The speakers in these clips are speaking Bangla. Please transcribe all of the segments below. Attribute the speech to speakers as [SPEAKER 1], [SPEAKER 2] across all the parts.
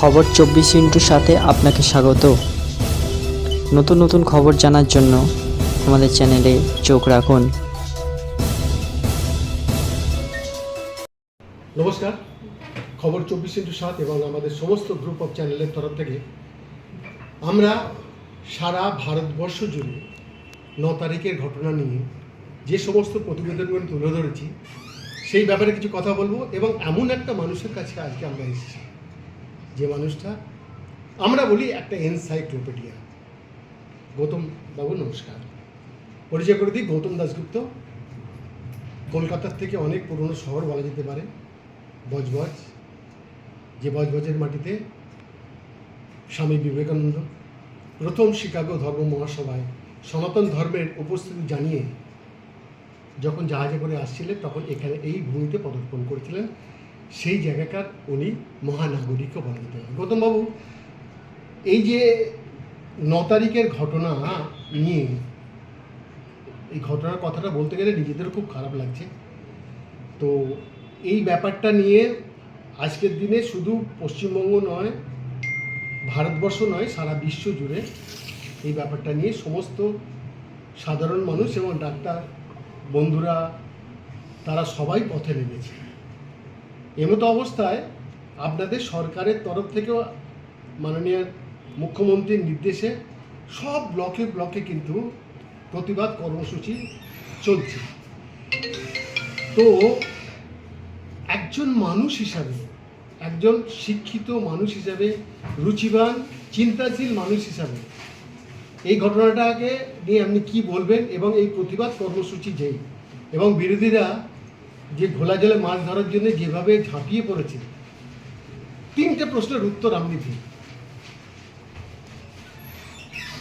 [SPEAKER 1] খবর চব্বিশ ইন্টুর সাথে আপনাকে স্বাগত। নতুন নতুন খবর জানার জন্য আমাদের চ্যানেলে চোখ রাখুন।
[SPEAKER 2] নমস্কার। খবর চব্বিশ ইন্টু সাত এবং আমাদের সমস্ত গ্রুপ অফ চ্যানেলের তরফ থেকে আমরা সারা ভারতবর্ষ জুড়ে ন তারিখের ঘটনা নিয়ে যে সমস্ত প্রতিবেদনগুলো তুলে ধরেছি, সেই ব্যাপারে কিছু কথা বলব এবং এমন একটা মানুষের কাছে আজকে আমরা এসেছি। যে মানুষটা, আমরা বলি একটা এনসাইক্লোপিডিয়া গৌতম বাবু, নমস্কার। পরিচয় করে দিই, গৌতম দাসগুপ্ত কলকাতার থেকে অনেক পুরনো শহর বলা যেতে পারে, বজবজ। যে বজবজের মাটিতে স্বামী বিবেকানন্দ, প্রথম শিকাগো ধর্ম মহাসভায় সনাতন ধর্মের উপস্থিতি জানিয়ে যখন জাহাজে করে আসছিলেন, তখন এখানে এই ভূমিতে পদার্পণ করেছিলেন সেই জায়গাকার উনি মহানাগরিকও যেতে পারে। গৌতমবাবু এই যে ন তারিখের ঘটনা নিয়ে, এই ঘটনার কথাটা বলতে গেলে নিজেদেরও খুব খারাপ লাগছে। তো এই ব্যাপারটা নিয়ে আজকের দিনে শুধু পশ্চিমবঙ্গ নয়, ভারতবর্ষ নয়, সারা বিশ্ব জুড়ে এই ব্যাপারটা নিয়ে সমস্ত সাধারণ মানুষ এবং ডাক্তার বন্ধুরা, তারা সবাই পথে নেমেছে। এমতো অবস্থায় আপনাদের সরকারের তরফ থেকেও মাননীয় মুখ্যমন্ত্রীর নির্দেশে সব ব্লকে ব্লকে কিন্তু প্রতিবাদ কর্মসূচি চলছে। তো একজন মানুষ হিসাবে, একজন শিক্ষিত মানুষ হিসাবে, রুচিবান, চিন্তাশীল মানুষ হিসাবে এই ঘটনাটাকে নিয়ে আপনি কি বলবেন এবং এই প্রতিবাদ কর্মসূচি যেই? এবং বিরোধীরা যে ঘোলা জলে মাছ ধরার জন্য যেভাবে ঝাঁপিয়ে পড়েছে, তিনটে প্রশ্নের উত্তর আপনি দিন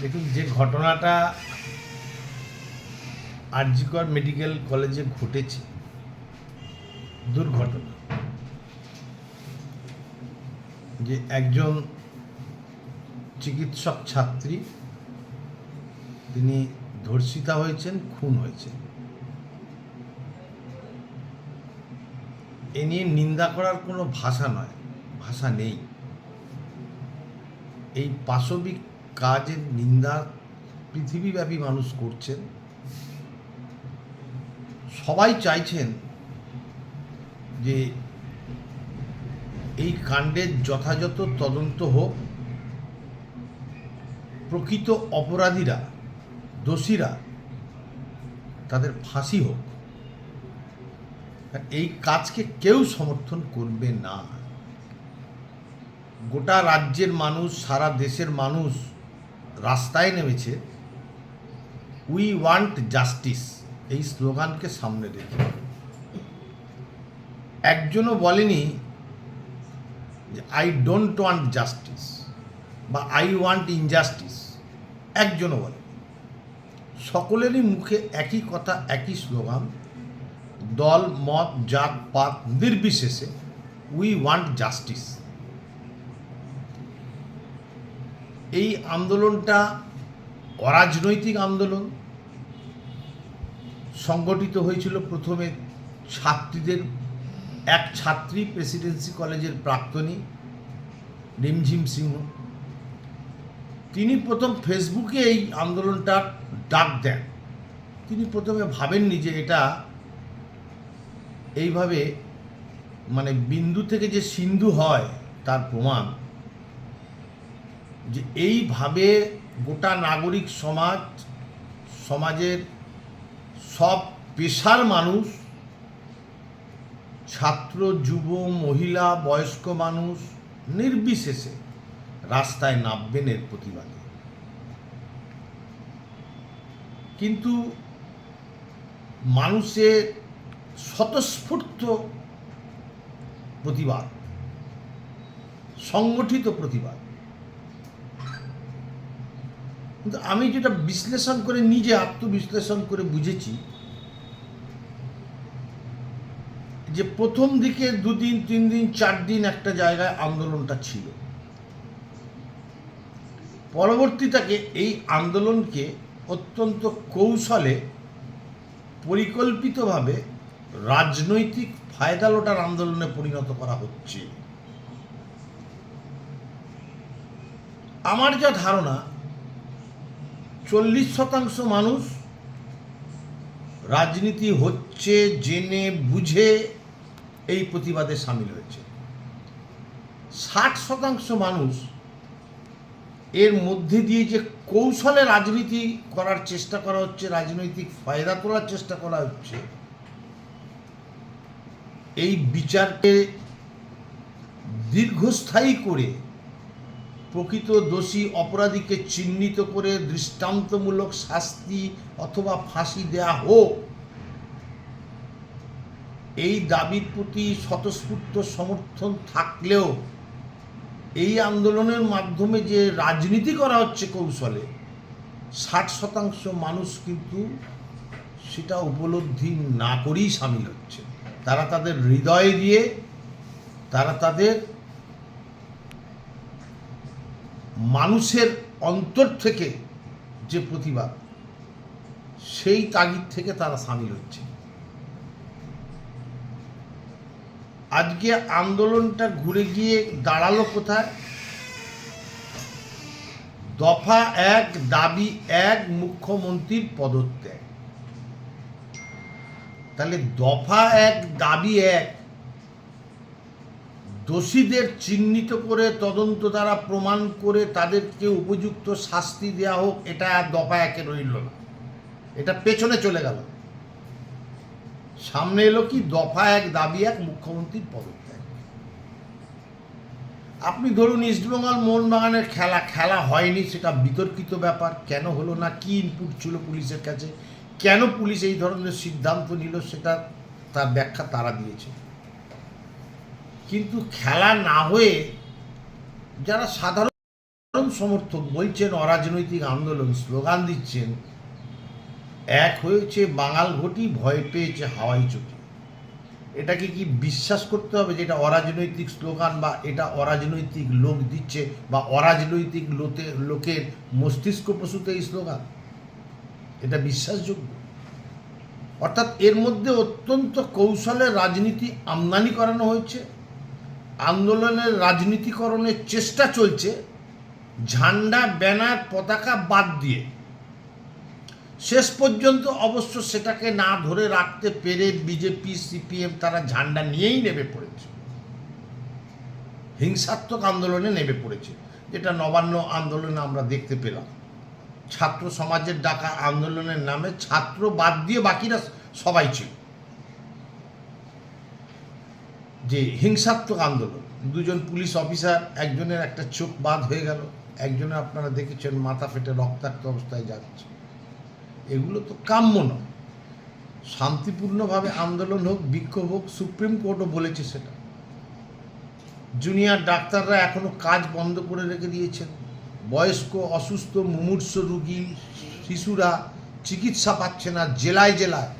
[SPEAKER 3] দেখুন, যে ঘটনাটা আরজিকর মেডিকেল কলেজে ঘটেছে, দুর্ঘটনা। যে একজন চিকিৎসক ছাত্রী, তিনি ধর্ষিতা হয়েছেন, খুন হয়েছেন। এ নিয়ে নিন্দা করার কোনো ভাষা নয়, ভাষা নেই। এই পাশবিক কাজের নিন্দা পৃথিবীব্যাপী মানুষ করছেন। সবাই চাইছেন যে এই কাণ্ডের যথাযথ তদন্ত হোক। প্রকৃত অপরাধীরা, দোষীরা তাদের ফাঁসি হোক। এই কাজকে কেউ সমর্থন করবে না। গোটা রাজ্যের মানুষ, সারা দেশের মানুষ রাস্তায় নেমেছে। উই ওয়ান্ট জাস্টিস এই স্লোগানকে সামনে রেখে। একজনও বলেনি যে আই ডোন্ট ওয়ান্ট জাস্টিস বা আই ওয়ান্ট ইনজাস্টিস একজনও বলে সকলেরই মুখে একই কথা, একই স্লোগান। দল, মত, জাত, পাত নির্বিশেষে উই ওয়ান্ট জাস্টিস এই আন্দোলনটা অরাজনৈতিক আন্দোলন। সংগঠিত হয়েছিল প্রথমে ছাত্রীদের, এক ছাত্রী প্রেসিডেন্সি কলেজের প্রাক্তনী রিমঝিম সিংহ। তিনি প্রথম ফেসবুকে এই আন্দোলনটা ডাক দেন। তিনি প্রথমে ভাবেননি যে এটা এইভাবে মানে বিন্দু থেকে যে সিন্ধু হয় তার প্রমাণ, যে এইভাবে গোটা নাগরিক সমাজ, সমাজের সব পেশার মানুষ, ছাত্র, যুব, মহিলা, বয়স্ক মানুষ নির্বিশেষে রাস্তায় নামবেন এর প্রতিবাদে। কিন্তু মানুষের স্বতঃস্ফূর্ত প্রতিবাদ, সংগঠিত প্রতিবাদ। কিন্তু আমি যেটা বিশ্লেষণ করে, নিজে আত্মবিশ্লেষণ করে বুঝেছি, যে প্রথম দিকে দুদিন তিন দিন চার দিন একটা জায়গায় আন্দোলনটা ছিল। পরবর্তীটাকে এই আন্দোলনকে অত্যন্ত কৌশলে, পরিকল্পিতভাবে রাজনৈতিক ফায়দা লোটার আন্দোলনে পরিণত করা হচ্ছে। আমার যা ধারণা, চল্লিশ শতাংশ মানুষ রাজনীতি হচ্ছে জেনে বুঝে এই প্রতিবাদে সামিল হয়েছে। ষাট শতাংশ মানুষ এর মধ্যে দিয়ে যে কৌশলে রাজনীতি করার চেষ্টা করা হচ্ছে, রাজনৈতিক ফায়দা তোলার চেষ্টা করা হচ্ছে এই বিচারকে দীর্ঘস্থায়ী করে প্রকৃত দোষী অপরাধীকে চিহ্নিত করে দৃষ্টান্তমূলক শাস্তি অথবা ফাঁসি দেয়া হোক, এই দাবির প্রতি স্বতঃস্ফূর্ত সমর্থন থাকলেও এই আন্দোলনের মাধ্যমে যে রাজনীতি করা হচ্ছে কৌশলে, ষাট শতাংশ মানুষ কিন্তু সেটা উপলব্ধি না করেই সামিল হচ্ছে তারা তাদের হৃদয় দিয়ে, তারা তাদের মানুষের অন্তর থেকে যে প্রতিবাদ সেই তাগিদ থেকে তারা সামিল হচ্ছে। আজকে আন্দোলনটা ঘুরে গিয়ে দাঁড়াল কোথায়? দফা এক, দাবি এক, মুখ্যমন্ত্রীর পদত্যাগ। তাহলে দফা এক, দাবি এক। দোষীদের চিহ্নিত করে তদন্ত দ্বারা প্রমাণ করে তাদেরকে উপযুক্ত শাস্তি দেওয়া হোক, এটা দফা একে রইল না। এটা পেছনে চলে গেল। সামনে এলো কি? দফা এক, দাবি এক, মুখ্যমন্ত্রীর পদত্যাগ। আপনি ধরুন ইস্টবেঙ্গল মোহনবাগানের খেলা খেলা হয়নি, সেটা বিতর্কিত ব্যাপার। কেন হলো না? কি ইনপুট ছিল পুলিশের কাছে? কেন পুলিশ এই ধরনের সিদ্ধান্ত নিল সেটা তার ব্যাখ্যা তারা দিয়েছে। কিন্তু খেলা না হয়ে যারা সাধারণ সমর্থক বলছেন, অরাজনৈতিক আন্দোলন স্লোগান দিচ্ছেন, এক হয়েছে বাঙাল ঘটি ভয় পেয়েছে হাওয়াই চটি। এটাকে কি বিশ্বাস করতে হবে যে এটা অরাজনৈতিক স্লোগান বা এটা অরাজনৈতিক লোক দিচ্ছে বা অরাজনৈতিক লোতে, লোকের মস্তিষ্ক প্রসূত এই স্লোগান? এটা বিশ্বাসযোগ্য। অর্থাৎ এর মধ্যে অত্যন্ত কৌশলে রাজনীতি আমদানি করানো হয়েছে, আন্দোলনের রাজনীতিকরণের চেষ্টা চলছে, ঝান্ডা, ব্যানার, পতাকা বাদ দিয়ে। শেষ পর্যন্ত অবশ্য সেটাকে না ধরে রাখতে পেরে বিজেপি, সিপিএম তারা ঝান্ডা নিয়েই নেমে পড়েছে। হিংসাত্মক আন্দোলনে নেমে পড়েছে। যেটা নবান্ন আন্দোলনে আমরা দেখতে পেলাম। ছাত্র সমাজের ডাকা আন্দোলনের নামে ছাত্র বাদ দিয়ে বাকিরা সবাই ছিল। যে হিংসাত্মক আন্দোলন, দুজন পুলিশ অফিসার, একজনের একটা চোখ বাদ হয়ে গেল একজনের আপনারা দেখেছেন মাথা ফেটে রক্তাক্ত অবস্থায় যাচ্ছে। এগুলো তো কাম্য নয়। শান্তিপূর্ণভাবে আন্দোলন হোক, বিক্ষোভ হোক, সুপ্রিম কোর্টও বলেছে সেটা। জুনিয়র ডাক্তাররা এখনও কাজ বন্ধ করে রেখে দিয়েছেন। বয়স্ক, অসুস্থ, মুমূর্ষ রুগী, শিশুরা চিকিৎসা পাচ্ছে না জেলায় জেলায়।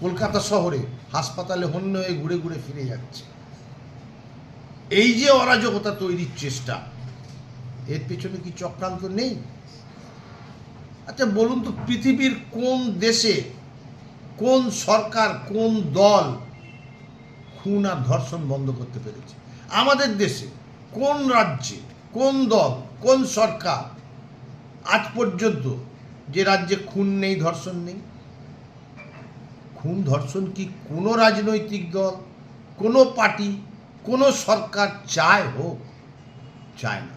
[SPEAKER 3] কলকাতা শহরে হাসপাতালে হন্য হয়ে ঘুরে ঘুরে ফিরে যাচ্ছে। এই যে অরাজকতা তৈরির চেষ্টা, এর পেছনে কি চক্রান্ত নেই? আচ্ছা বলুন তো পৃথিবীর কোন দেশে কোন সরকার, কোন দল খুন আর ধর্ষণ বন্ধ করতে পেরেছে? আমাদের দেশে কোন রাজ্যে কোন দল কোন সরকার আজ পর্যন্ত যে রাজ্যে খুন নেই, ধর্ষণ নেই? খুন, ধর্ষণ কি কোনো রাজনৈতিক দল, কোনো পার্টি, কোনো সরকার চায় হোক? চায় না।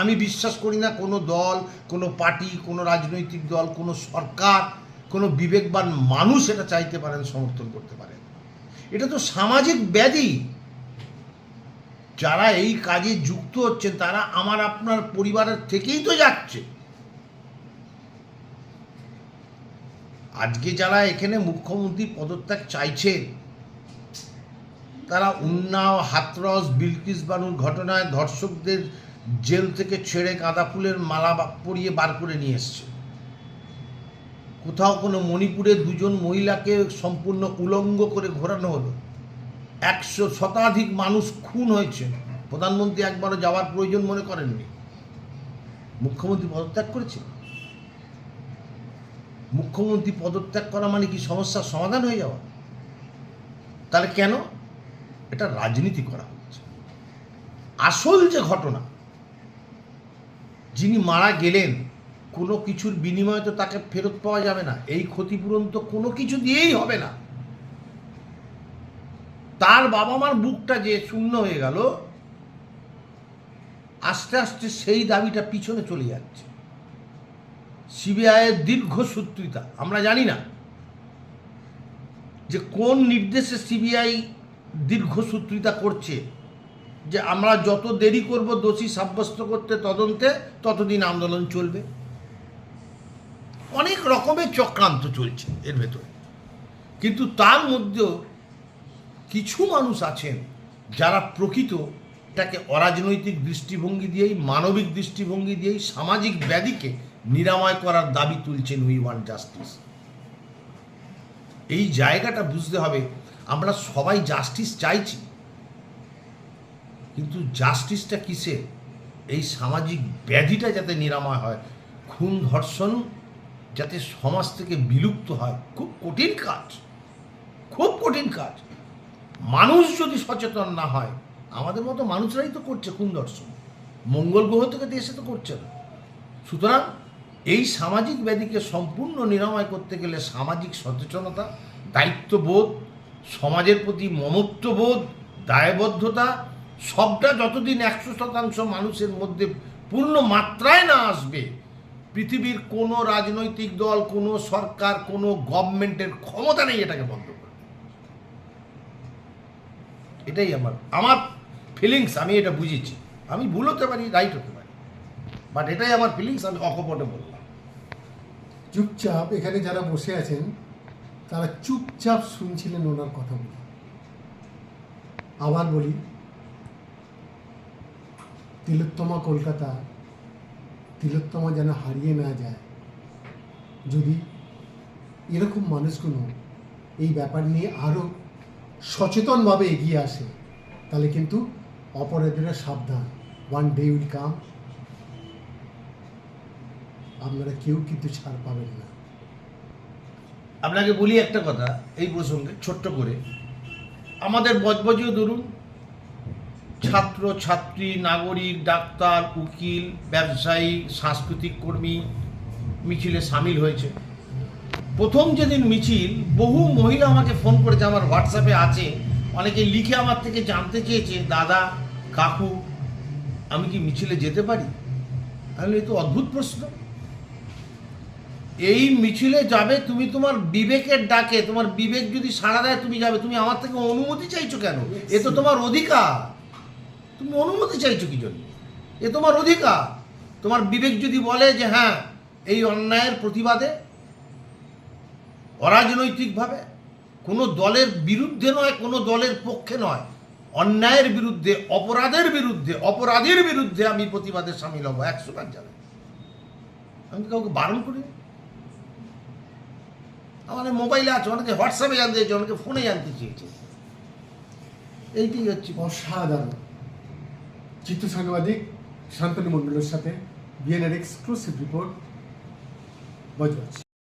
[SPEAKER 3] আমি বিশ্বাস করি না কোনো দল, কোনো পার্টি, কোনো রাজনৈতিক দল, কোনো সরকার, কোনো বিবেকবান মানুষ এটা চাইতে পারেন, সমর্থন করতে পারেন। এটা তো সামাজিক ব্যাধি। যারা এই কাজে যুক্ত হচ্ছেন, তারা আমার আপনার পরিবারের থেকেই তো যাচ্ছে। আজকে যারা এখানে মুখ্যমন্ত্রী পদত্যাগ চাইছেন, তারা উন্নাও, হাতরস, বিলকিস বানুর ঘটনায় ধর্ষকদের জেল থেকে ছেড়ে গাঁদা ফুলের মালা পরিয়ে বার করে নিয়ে এসছে। কোথাও কোনো মণিপুরে দুজন মহিলাকে সম্পূর্ণ উলঙ্গ করে ঘোরানো হলো। একশো শতাধিক মানুষ খুন হয়েছে। প্রধানমন্ত্রী একবারও যাওয়ার প্রয়োজন মনে করেননি। মুখ্যমন্ত্রী পদত্যাগ করেছে মুখ্যমন্ত্রী পদত্যাগ করা মানে কি সমস্যার সমাধান হয়ে যাওয়া? তাহলে কেন? এটা রাজনীতি করা হচ্ছে। আসল যে ঘটনা, যিনি মারা গেলেন, কোনো কিছুর বিনিময়ে তো তাকে ফেরত পাওয়া যাবে না। এই ক্ষতিপূরণ তো কোনো কিছু দিয়েই হবে না। তার বাবা মার বুকটা যে শূন্য হয়ে গেল, আস্তে আস্তে সেই দাবিটা পিছনে চলে যাচ্ছে। সিবিআইয়ের দীর্ঘসূত্রিতা আমরা জানি না যে কোন নির্দেশে সিবিআই দীর্ঘসূত্রিতা করছে, যে আমরা যত দেরি করব দোষী সাব্যস্ত করতে তদন্তে, ততদিন আন্দোলন চলবে। অনেক রকমের চক্রান্ত চলছে এর ভেতরে। কিন্তু তার মধ্যেও কিছু মানুষ আছেন যারা প্রকৃত এটাকে অরাজনৈতিক দৃষ্টিভঙ্গি দিয়েই, মানবিক দৃষ্টিভঙ্গি দিয়েই, সামাজিক ব্যাধিকে নিরাময় করার দাবি তুলছেন উই ওয়ান জাস্টিস। এই জায়গাটা বুঝতে হবে, আমরা সবাই জাস্টিস চাইছি। কিন্তু জাস্টিসটা কিসে এই সামাজিক ব্যাধিটা যাতে নিরাময় হয়, খুন ধর্ষণ যাতে সমাজ থেকে বিলুপ্ত হয়, খুব কঠিন কাজ, খুব কঠিন কাজ। মানুষ যদি সচেতন না হয়, আমাদের মতো মানুষরাই তো করছে কোন দর্শন মঙ্গল গ্রহ থেকে দেশে তো করছে না। সুতরাং এই সামাজিক ব্যাধিকে সম্পূর্ণ নিরাময় করতে গেলে সামাজিক সচেতনতা, দায়িত্ববোধ, সমাজের প্রতি মমত্ববোধ, দায়বদ্ধতা, সবটা যতদিন একশো শতাংশ মানুষের মধ্যে পূর্ণ মাত্রায় না আসবে, পৃথিবীর কোনো রাজনৈতিক দল, কোনো সরকার, কোনো গভর্নমেন্টের ক্ষমতা নেই এটাকে বন্ধ এটাই আমার আমার ফিলিংস আমি এটা বুঝেছি। আমি ভুল হতে পারি রাইট হতে পারি। বাট এটাই আমার ফিলিংস আমি অকপটে বললাম
[SPEAKER 2] চুপচাপ, এখানে যারা বসে আছেন, তারা চুপচাপ শুনছিলেন ওনার কথাগুলো। আবার বলি, তিলোত্তমা কলকাতা, তিলোত্তমা যেন হারিয়ে না যায়। যদি এরকম মানুষগুলো এই ব্যাপার নিয়ে আরও সচেতনভাবে এগিয়ে আসে, তাহলে কিন্তু অপরাধীরা সাবধান। ওয়ান ডে উইল কাম আপনারা কেউ কিন্তু ছাড় পাবেন না।
[SPEAKER 3] আপনাকে বলি একটা কথা, এই প্রসঙ্গে ছোট্ট করে। আমাদের বজবজীয় ধরুন, ছাত্র, ছাত্রী, নাগরিক, ডাক্তার, উকিল, ব্যবসায়ী, সাংস্কৃতিক কর্মী, মিছিলে সামিল হয়েছে। প্রথম যেদিন মিছিল, বহু মহিলা আমাকে ফোন করেছে, আমার হোয়াটসঅ্যাপে আছে। অনেকে লিখে আমার থেকে জানতে চেয়েছে, দাদা, কাকু, আমি কি মিছিলে যেতে পারি? তাহলে এই তো অদ্ভুত প্রশ্ন। এই মিছিলে যাবে, তুমি তোমার বিবেকের ডাকে, তোমার বিবেক যদি সাড়া দেয়, তুমি যাবে। তুমি আমার থেকে অনুমতি চাইছো কেন? এ তো তোমার অধিকার। তুমি অনুমতি চাইছো কি জন্য? এ তোমার অধিকার। তোমার বিবেক যদি বলে যে হ্যাঁ এই অন্যায়ের প্রতিবাদে অরাজনৈতিকভাবে, কোনো দলের বিরুদ্ধে নয়, কোনো দলের পক্ষে নয়। অন্যায়ের বিরুদ্ধে, অপরাধের বিরুদ্ধে অপরাধের বিরুদ্ধে আমি প্রতিবাদে সামিল হব, একশো কাজ যাবে আমি কাউকে বারণ করি? আমাদের মোবাইলে আছে, অনেকে হোয়াটসঅ্যাপে জানতে চেয়েছে, অনেকে ফোনে জানতে চেয়েছে। এইটাই হচ্ছে
[SPEAKER 2] অসাধারণ। চিত্র সাংবাদিক শান্তনু মণ্ডলের সাথে বিএনআর এক্সক্লুসিভ রিপোর্ট বজবজ।